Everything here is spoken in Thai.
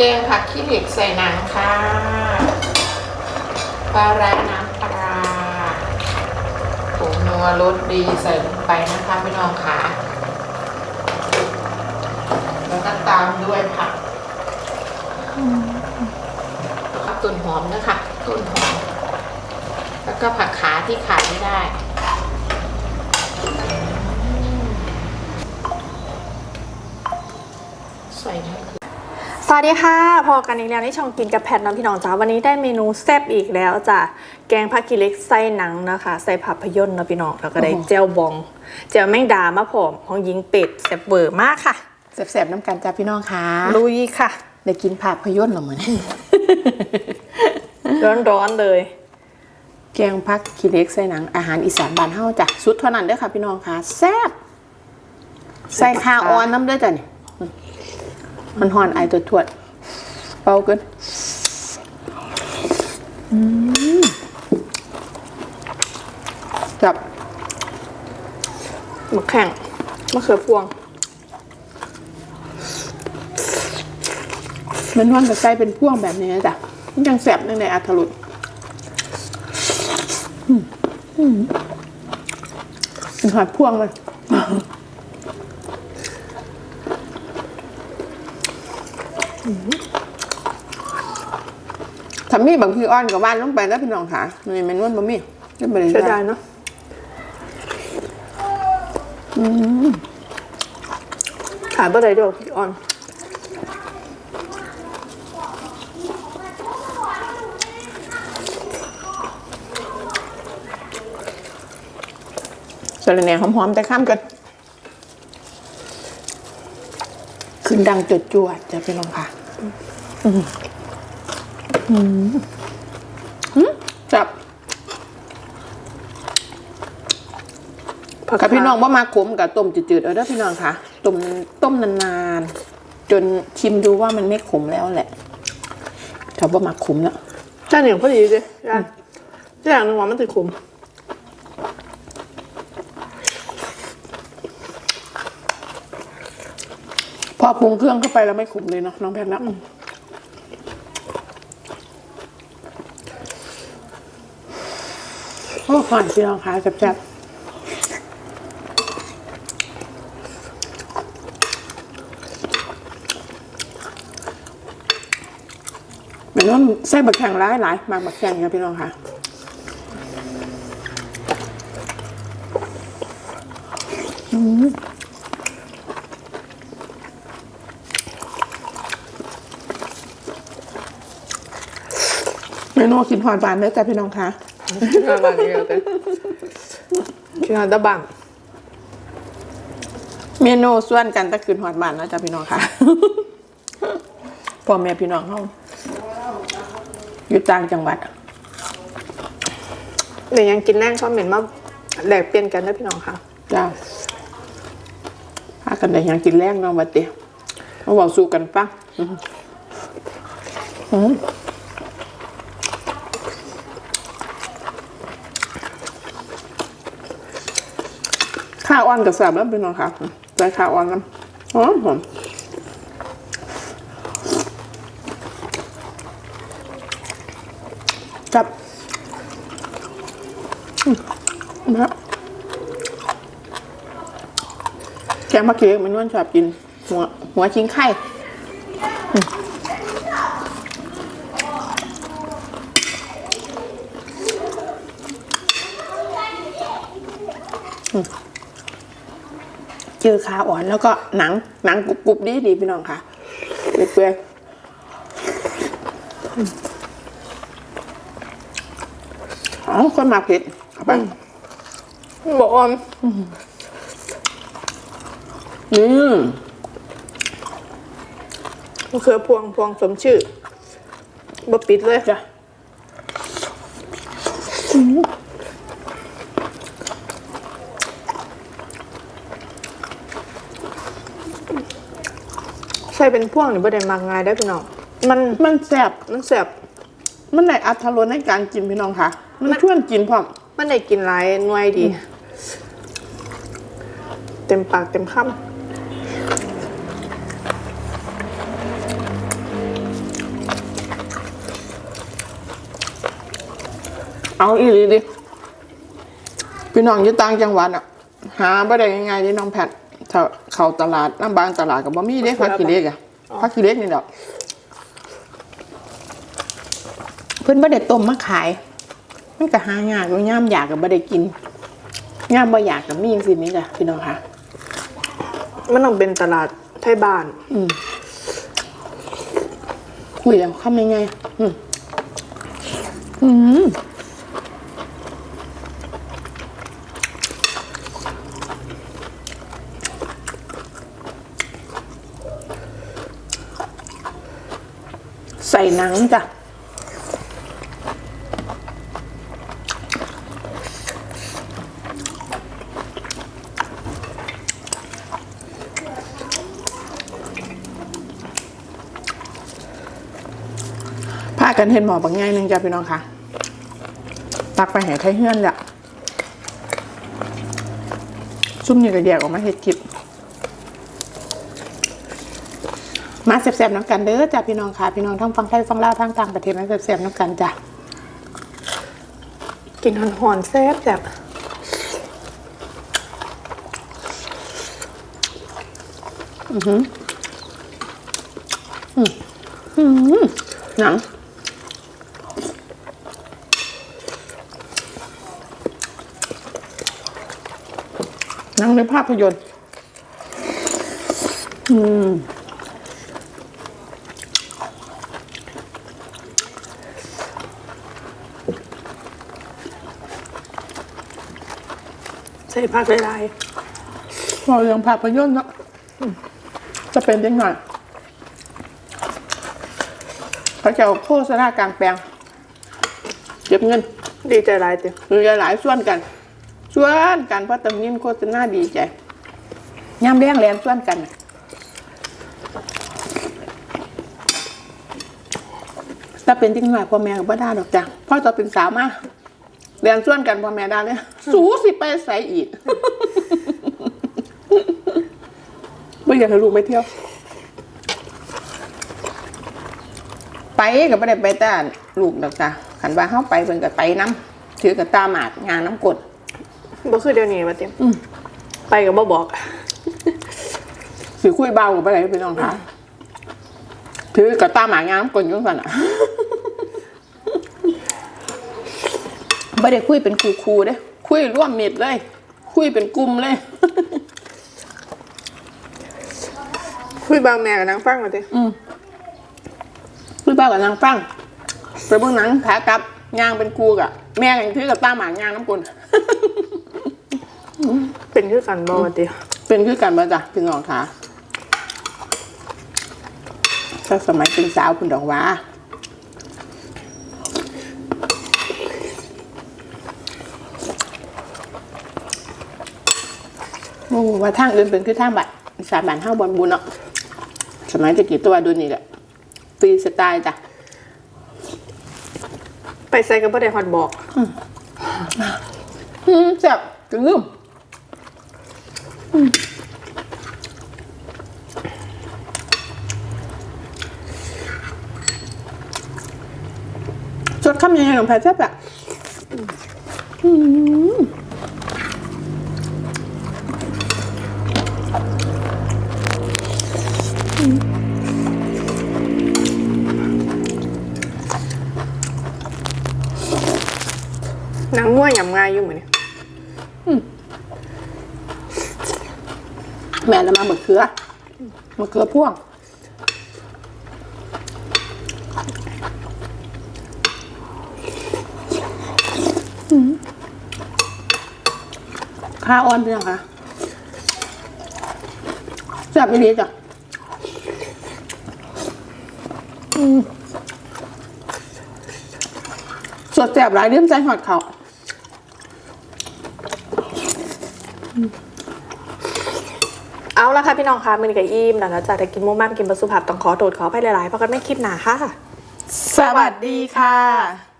แกงผักขี้เหล็กใส่หนังค่ะปลาร้าน้ำปลาผงนัวรสดีใส่ลงไปนะคะพี่น้องค่ะแล้วก็ตามด้วยผักผักต้นหอมนะคะต้นหอม แล้วก็ผักขาที่ขาดไม่ได้ใส่มะเขือ สวัสดีค่ะพอกันอีกแล้วที่ช่องกินกับแพทน้ำพี่น้องจ้าวันนี้ได้เมนูแซ่บอีกแล้วจ้ะแกงผักกีเล็กไส้หนังนะคะใส่ผักพยนต์นะพี่น้องแล้วก็ได้โอ้โหเจลบองเจลแมงดามาผมของยิงเป็ดแซ่บเบอร์มากค่ะแสบๆน้ำกันจ้าพี่น้องค่ะลุยค่ะได้กินภาพยนตร์เหรอเหมือนร้อนๆเลย แกงพักขี้เหล็กใส่หนังอาหารอีสานบ้านเฮาจ้ะสุดเท่านั้นเด้อค่ะพี่น้องค่ะแซ่บใส่ข้าวอ่อนน้ำเด้อจ้ะนี่ มันหอนไอตัวทวดๆเป่าเกินอืมจับมะแข่งมะเขือพวง มันนวลกับใส่เป็นพ่วงแบบนี้นะจ้ะมันยังแสบในในอัทรุดอืมอืมเป็นหอดพ่วงเลย ทำมีบางทีอ้อนกับว่านลงไปแล้วพี่น้องค่ะนี่มันนวลบะมี่นี่เป็นใช้ได้เนาะขายบะไรด้วยพี่ออนสารแหน่หอมๆ แต่ข้ามกันขึ้นดังจดจวดๆจะพี่น้องค่ะ อืมอืมอืมจับผักกับพี่น้องว่ามาขมกับต้มจืดๆเอาเด้อพี่น้องค่ะต้มต้มนานๆ จนชิมดูว่ามันไม่ขมแล้วแหละถ้าว่ามาขมแล้วจ้าเหนียวพอดีเลยจ้าจ้าอย่างนึงว่ามันติดขม พอปรุงเครื่องเข้าไปแล้วไม่ขมเลยเนาะน้องแพทย์นะโอ้หอนพี่น้องค่ะแซ่บๆเป็นว่าไส้บักแข็งร้ายหลายมากบักแข็งค่ะพี่น้องค่ะเม นูกินหอนบานเด้อจ้ะพี่น้องค่ะกินอาบานนี้เลยกินอาตะบังเมนูส่วนกันตะคืนหอดบานนะจ๊ะพี่น้องค่ะพ่อแม่พี่น้องเขาอยู่ต่างจังหวัดเดี๋ยวยังกินแรงชอบเหม็นมาแหลกเปลี่ยนกันนะพี่น้องค่ะจ้าพากันได้หยังกินแรงเน้องบัดเดียวมาบอกสู้กันฟังอื้อหืออื้อ ข้าวอ่อนกับแสบแล้วพี่น้องค่ะใส่ข้าวอ่อนน้ำหอมหอมจับนะครับแกงมะเขือมันนวลชอบกิน หัวหัวชิ้งไข่อืม จอขาอ่อนแล้วก็หนังหนังกรุบๆดีดีๆพี่น้องค่ะเปื่อยๆอืมอ๋อคนมาเผ็ดเอาไปบอกออมอืมมะเขือพวงพวงสมชื่อบ่ปิดเลยจ้ะ ใส่เป็นพ่วงหรือบ่ด้มักง่ายได้พี่น้อง มันมันแสบมันแสบมันได้อัตรสในการกินพี่น้องค่ะ มันช่วนกินพร้อม มันได้กินหลายน่วยดี เต็มปากเต็มคำเอาอีหลีดิพี่น้องยู่ต่างจังหวัดอะ หาบ่ได้ง่ายๆดิน้องแพท ถ้าเข้าตลาดน้ำบางตลาดก็บ่มีเด้ผักขี้เหล็กอะผักขี้เหล็กนี่ดอกเพิ่นบ่ได้ต้มมาขาย มันก็หายากอยู่ย่ามอยากก็บ่ได้กินย่ามบ่อยากก็มีจังซี่นี่จ้ะพี่น้องค่ะมันต้องเป็นตลาดไทยบ้าน อืมคุยแล้วคำยังไง อืมอืม ส่หนังจ้ะพากันเห็นหมอบางไงหนึงจ้ะพี่น้องค่ะ ตักไปแห่ไทยเฮือนแหละซุ่มนี่ก็แยกออกมาเห็ดคลิป มาแซ่บๆน้ำกันเด้อจ้ะพี่น้องค่ะพี่น้องทั้งฟังไทยฟังลาวทั้งต่างประเทศมาแซ่บๆน้ำกันจ้ะกินหอนๆแซ่บแบบหนังหนังในภาพยนตร์อืม ส่ผักหลายเราเรื่องภาพยนตร์เนาะอืมจะเป็นยังไงเขาจะเอาโฆษณากลางแปลงเก็บเงิน ๆดีใจหลายเต็มหรือหลายๆส่วนกัน ส่วนกันเพราะตรงนี้โฆษณาดีใจย่ำแรงแรงส่วนกันน่ะถ้าเป็นจริงหน่อยพ่อแม่ก็บ่ได้ดอกจ้ะพ่อจะเป็นสาวมา เรียนส่วนกันพ่อแม่ได้เลยสูสิไปใส่อีกไม่อยากให้ลูกไปเที่ยว ไปก็ไม่ได้ไปแต่ลูกดอกจ้ะขันว่าเข้าไปเพิ่นก็ไปน้ำถือกับตาหมากงานน้ำกดบ่คือเดี๋ยวนี้ว่าเต็มไปกับบ่บอกสิคุยเบากับอะไรพี่น้องคะถือกับตาหมางามกลยุ่งกันอะ ไม่ได้คุยเป็นครูครูๆเด้คุยร่วมมิดเลย คุยเป็นกลุ่มเลย คุยบางแม่กับนางฟังมาเต็มคุยเบากับนางฟังไปเบิ่งหนังขากลับยางเป็นครูกะแม่กันถือกับตาหมางามน้ำกลเป็นคือกันบ่ว่าเต็มเป็นคือกันมาจ้ะพี่น้องค่ะถ้าสมัยเป็นสาวคุณดอกหว่า ว่าทางอื่นเป็นคือทางบัตรสามบานห้าบอลบุญเนาะสมัยจะกี่ตัวดูนี่แหละฟรีสไตล์จ้ะไปใส่กับบ่ได้ฮอดบอกอืมแซ่บกึ่งลืมสดคำยังไงของแพทแซ่บอะ นางง่วยยำง่ายอยู่เหมือนนี้แม่ละมามะเขือมะเขือพ่วง ข้าวอ่อนเป็นยังคะแซ่บอีหลีจ้ะอืม สดแซ่บหลายเรื่องใจหอดเขาเอาละค่ะพี่น้องคะมันกับอิ่มแล้วนะจ๊ะถ้ากินมุมมากกินบะสุภาพต้องขอโทษขอไปหลายๆเพราะกันไม่คลิปหนาค่ะ สวัสดีค่ะ